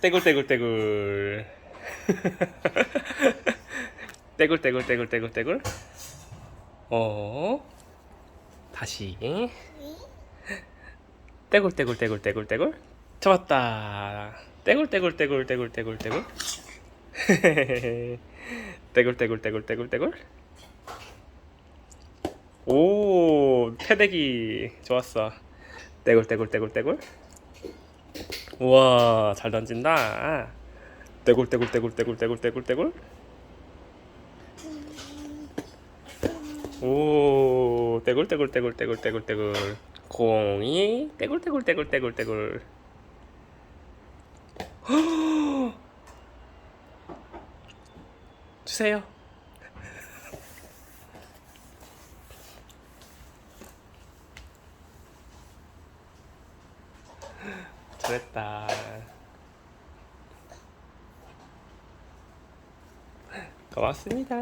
떼굴떼굴떼굴. 떼굴떼굴떼굴떼굴떼굴. 어 다시. 떼굴떼굴떼굴떼굴떼굴. 잡았다. 떼굴떼굴떼굴떼굴떼굴떼굴. 떼굴떼굴떼굴떼굴떼굴. 오 패대기 좋았어. 떼굴떼굴떼굴떼굴 우와 잘 던진다 떼굴 떼굴 떼굴 떼굴 떼굴 떼굴 떼굴 오 떼굴 떼굴 떼굴 떼굴 떼굴 떼굴 공이 떼굴 떼굴 떼굴 떼굴 떼굴 주세요 잘했다. 고맙습니다